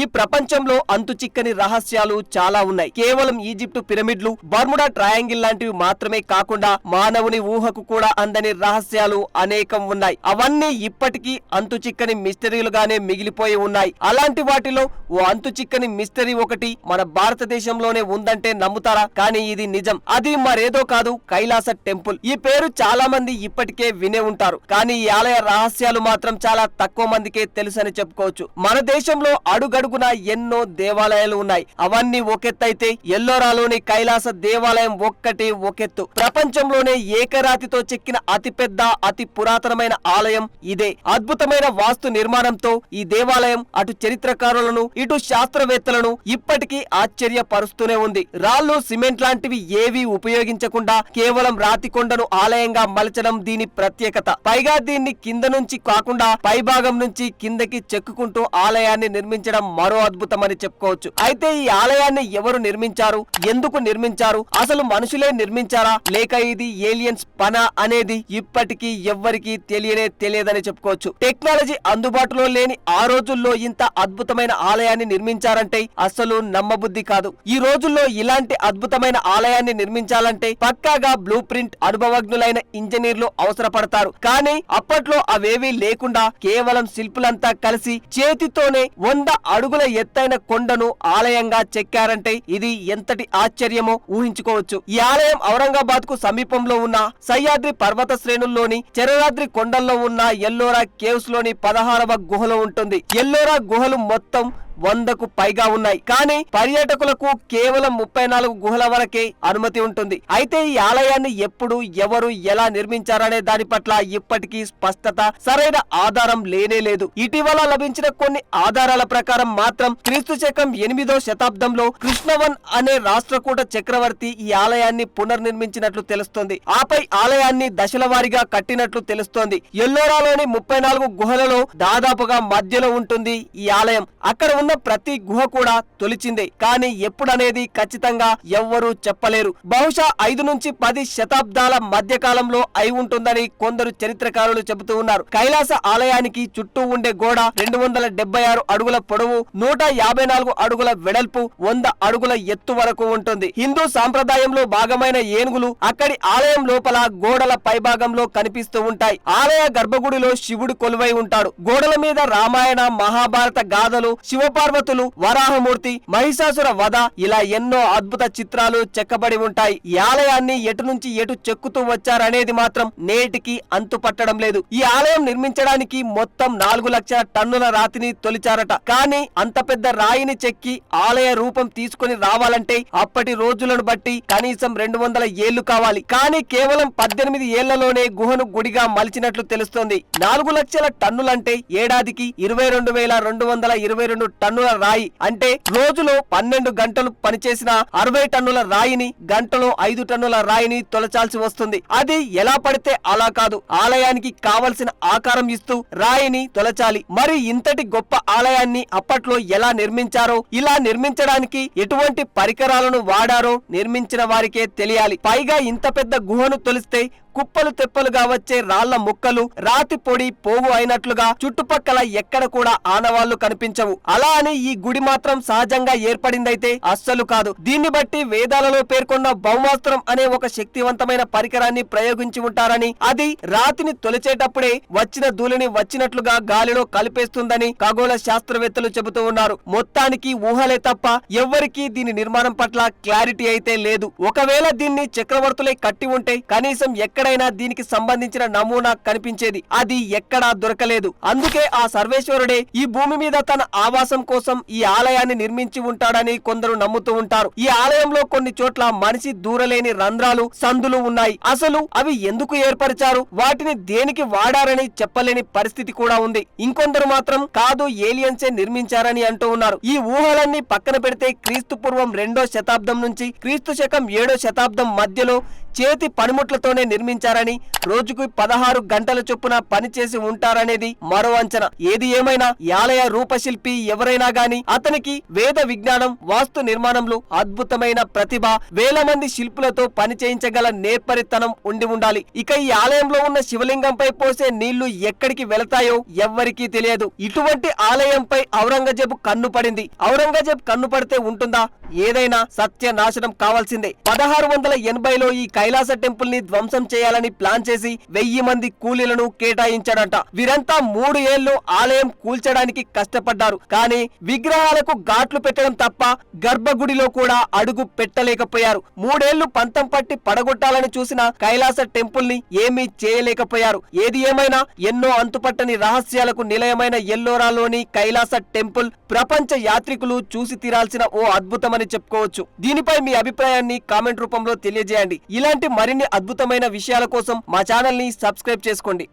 ఈ ప్రపంచంలో అంతు చిక్కని రహస్యాలు చాలా ఉన్నాయి. కేవలం ఈజిప్టు పిరమిడ్లు బర్ముడా ట్రయాంగిల్ లాంటివి మాత్రమే కాకుండా మానవుని ఊహకు కూడా అందని రహస్యాలు అనేకం ఉన్నాయి. అవన్నీ ఇప్పటికీ అంతు చిక్కని మిస్టరీలుగానే మిగిలిపోయి ఉన్నాయి. అలాంటి వాటిలో ఓ అంతు చిక్కని మిస్టరీ ఒకటి మన భారతదేశంలోనే ఉందంటే నమ్ముతారా? కానీ ఇది నిజం. అది మరేదో కాదు కైలాస టెంపుల్. ఈ పేరు చాలా మంది ఇప్పటికే వినే ఉంటారు. కానీ ఈ ఆలయ రహస్యాలు మాత్రం చాలా తక్కువ మందికే తెలుసని చెప్పుకోవచ్చు. మన దేశంలో అడుగడుగునా ఎన్నో దేవాలయాలు ఉన్నాయి. అవన్నీ ఒకెత్తైతే ఎల్లోరాలోని కైలాస దేవాలయం ఒక్కటి ఒకెత్తు. ప్రపంచంలోనే ఏకరాతితో చెక్కిన అతిపెద్ద అతి పురాతనమైన ఆలయం ఇదే. అద్భుతమైన వాస్తు నిర్మాణంతో ఈ దేవాలయం అటు చరిత్రకారులను ఇటు శాస్త్రవేత్తలను ఇప్పటికీ ఆశ్చర్యపరుస్తూనే ఉంది. రాళ్ళు సిమెంట్ లాంటివి ఏవీ ఉపయోగించకుండా కేవలం రాతి కొండను ఆలయంగా మలచడం దీని ప్రత్యేకత. పైగా దీన్ని కింద నుంచి కాకుండా పైభాగం నుంచి కిందకి చెక్కుకుంటూ ఆలయాన్ని నిర్మించడం మరో అద్భుతమని చెప్పుకోవచ్చు. అయితే ఈ ఆలయాన్ని ఎవరు నిర్మించారు? ఎందుకు నిర్మించారు? అసలు మనుషులే నిర్మించారా? లేక ఇది ఏలియన్స్ పన అనేది ఇప్పటికీ ఎవ్వరికీ తెలియనే తెలియదని చెప్పుకోవచ్చు. టెక్నాలజీ అందుబాటులో లేని ఆ రోజుల్లో ఇంత అద్భుతమైన ఆలయాన్ని నిర్మించారంటే అసలు నమ్మబుద్ధి కాదు. ఈ రోజుల్లో ఇలాంటి అద్భుతమైన ఆలయాన్ని నిర్మించాలంటే పక్కాగా బ్లూ ప్రింట్ అనుభవజ్ఞులైన ఇంజనీర్లు అవసరపడతారు. కానీ అప్పట్లో అవేవీ లేకుండా కేవలం శిల్పులంతా కలిసి చేతితోనే వంద అడుగుల ఎత్తైన కొండను ఆలయంగా చెక్కారంటే ఇది ఎంతటి ఆశ్చర్యమో ఊహించుకోవచ్చు. ఈ ఆలయం ఔరంగాబాద్కు సమీపంలో ఉన్న సహ్యాద్రి పర్వత శ్రేణుల్లోని చెరరాద్రి కొండల్లో ఉన్న ఎల్లోరా కేవ్స్లోని పదహారవ గుహలో ఉంటుంది. ఎల్లోరా గుహలు మొత్తం వందకు పైగా ఉన్నాయి. కానీ పర్యాటకులకు కేవలం ముప్పై నాలుగు గుహల వరకే అనుమతి ఉంటుంది. అయితే ఈ ఆలయాన్ని ఎప్పుడు ఎవరు ఎలా నిర్మించారనే దాని పట్ల ఇప్పటికీ స్పష్టత సరైన ఆధారం లేనే లేదు. ఇటీవల లభించిన కొన్ని ఆధారాల ప్రకారం మాత్రం క్రీస్తు శకం ఎనిమిదో శతాబ్దంలో కృష్ణవన్ అనే రాష్ట్రకూట చక్రవర్తి ఈ ఆలయాన్ని పునర్నిర్మించినట్లు తెలుస్తోంది. ఆపై ఆలయాన్ని దశల వారీగా కట్టినట్లు తెలుస్తోంది. ఎల్లోరాలోని ముప్పై నాలుగు గుహలలో దాదాపుగా మధ్యలో ఉంటుంది ఈ ఆలయం. అక్కడ ఉన్న ప్రతి గుహ కూడా తొలిచిందే. కానీ ఎప్పుడనేది ఖచ్చితంగా ఎవ్వరూ చెప్పలేరు. బహుశా ఐదు నుంచి పది శతాబ్దాల మధ్యకాలంలో అయి ఉంటుందని కొందరు చరిత్రకారులు చెబుతూ ఉన్నారు. కైలాస ఆలయానికి చుట్టూ ఉండే గోడ రెండు వందల డెబ్బై ఆరు అడుగుల పొడవు నూట యాభై నాలుగు అడుగుల వెడల్పు వంద అడుగుల ఎత్తు వరకు ఉంటుంది. హిందూ సాంప్రదాయంలో భాగమైన ఏనుగులు అక్కడి ఆలయం లోపల గోడల పైభాగంలో కనిపిస్తూ ఉంటాయి. ఆలయ గర్భగుడిలో శివుడు కొలువై ఉంటాడు. గోడల మీద రామాయణ మహాభారత గాథలు శివపార్వతులు వరాహమూర్తి మహిషాసుర వధ ఇలా ఎన్నో అద్భుత చిత్రాలు చెక్కబడి ఉంటాయి. ఈ ఆలయాన్ని ఎటు నుంచి ఎటు చెక్కుతూ వచ్చారనేది మాత్రం నేటికి అంతు పట్టడం లేదు. ఈ ఆలయం నిర్మించడానికి మొత్తం నాలుగు లక్షల టన్నుల రాతిని తొలిచారట. కానీ అంత పెద్ద రాయిని చెక్కి ఆలయ రూపం తీసుకొని రావాలంటే అప్పటి రోజులను బట్టి కనీసం రెండు వందల ఏళ్ళు కావాలి. కానీ కేవలం పద్దెనిమిది ఏళ్ళలోనే గుహను గుడిగా మలిచినట్లు తెలుస్తోంది. నాలుగు లక్షల టన్నులంటే ఏడాదికి ఇరవై రెండు వేల రెండు వందల ఇరవై రెండు టన్నుల రాయి అంటే రోజులో పన్నెండు గంటలు పనిచేసిన అరవై టన్నుల రాయిని గంటలో ఐదు టన్నుల రాయిని తొలచాల్సి వస్తుంది. అది ఎలా పడితే అలా కాదు. ఆలయానికి కావలసిన ఆకారం ఇస్తూ రాయిని తొలచాలి. మరి ఇంతటి గొప్ప ఆలయాన్ని అప్పట్లో ఎలా నిర్మించారో ఇలా నిర్మించడానికి ఎటువంటి పరికరాలను వాడారో నిర్మించిన వారికే తెలియాలి. పైగా ఇంత పెద్ద గుహను తొలిస్తే కుప్పలు తెప్పలుగా వచ్చే రాళ్ళ ముక్కలు రాతి పొడి పోగు అయినట్లుగా చుట్టుపక్కల ఎక్కడ కూడా ఆనవాళ్ళు కనిపించవు. అలా అని ఈ గుడి మాత్రం సహజంగా ఏర్పడిందైతే అస్సలు కాదు. దీన్ని బట్టి వేదాలలో పేర్కొన్న బహుమాస్త్రం అనే ఒక శక్తివంతమైన పరికరాన్ని ప్రయోగించి ఉంటారని అది రాతిని తొలిచేటప్పుడే వచ్చిన ధూళిని వచ్చినట్లుగా గాలిలో కలిపేస్తుందని ఖగోళ శాస్త్రవేత్తలు చెబుతూ ఉన్నారు. మొత్తానికి ఊహలే తప్ప ఎవ్వరికీ దీని నిర్మాణం పట్ల క్లారిటీ అయితే లేదు. ఒకవేళ దీన్ని చక్రవర్తులే కట్టి ఉంటే కనీసం ఎక్కడ ఎక్కడైనా దీనికి సంబంధించిన నమూనా కనిపించేది అది ఎక్కడా దొరకలేదు. అందుకే ఆ సర్వేశ్వరుడే ఈ భూమి మీద తన ఆవాసం కోసం ఈ ఆలయాన్ని నిర్మించి ఉంటాడని కొందరు నమ్ముతూ ఉంటారు. ఈ ఆలయంలో కొన్ని చోట్ల మనిషి దూరలేని రంధ్రాలు సందులు ఉన్నాయి. అసలు అవి ఎందుకు ఏర్పరిచారు? వాటిని దేనికి వాడారని చెప్పలేని పరిస్థితి కూడా ఉంది. ఇంకొందరు మాత్రం కాదు ఏలియన్సే నిర్మించారని అంటూ ఉన్నారు. ఈ ఊహలన్నీ పక్కన పెడితే క్రీస్తు పూర్వం రెండో శతాబ్దం నుంచి క్రీస్తు శకం ఏడో శతాబ్దం మధ్యలో చేతి పనిముట్లతోనే నిర్మించారని రోజుకు పదహారు గంటల చొప్పున పనిచేసి ఉంటారనేది మరో అంచనా. ఏది ఏమైనా యాలయ ఆలయ రూపశిల్పి ఎవరైనా గాని అతనికి వేద విజ్ఞానం వాస్తు నిర్మాణంలో అద్భుతమైన ప్రతిభ వేల మంది శిల్పులతో పనిచేయించగల నేర్పరితనం ఉండి ఉండాలి. ఇక ఈ ఆలయంలో ఉన్న శివలింగంపై పోసే నీళ్ళు ఎక్కడికి వెళతాయో ఎవ్వరికీ తెలియదు. ఇటువంటి ఆలయంపై ఔరంగజేబు కన్ను పడింది. ఔరంగజేబ్ కన్ను పడితే ఉంటుందా? ఏదైనా సత్య నాశనం కావాల్సిందే. పదహారు వందల ఎనభైలో ఈ కైలాస టెంపుల్ని ధ్వంసం చేయాలని ప్లాన్ చేసి వెయ్యి మంది కూలీలను కేటాయించాడంట. వీరంతా మూడు ఏళ్ళు ఆలయం కూల్చడానికి కష్టపడ్డారు. కానీ విగ్రహాలకు ఘాట్లు పెట్టడం తప్ప గర్భగుడిలో కూడా అడుగు పెట్టలేకపోయారు. మూడేళ్ళు పంతం పట్టి పడగొట్టాలని చూసిన కైలాస టెంపుల్ని ఏమీ చేయలేకపోయారు. ఏది ఏమైనా ఎన్నో అంతుపట్టని రహస్యాలకు నిలయమైన ఎల్లోరాలోని కైలాస టెంపుల్ ప్రపంచ యాత్రికులు చూసి తీరాల్సిన ఓ అద్భుతమని చెప్పుకోవచ్చు. దీనిపై మీ అభిప్రాయాన్ని కామెంట్ రూపంలో తెలియజేయండి. ఇలా ఇలాంటి మరిన్ని అద్భుతమైన విషయాల కోసం మా ఛానల్ని సబ్స్క్రైబ్ చేసుకోండి.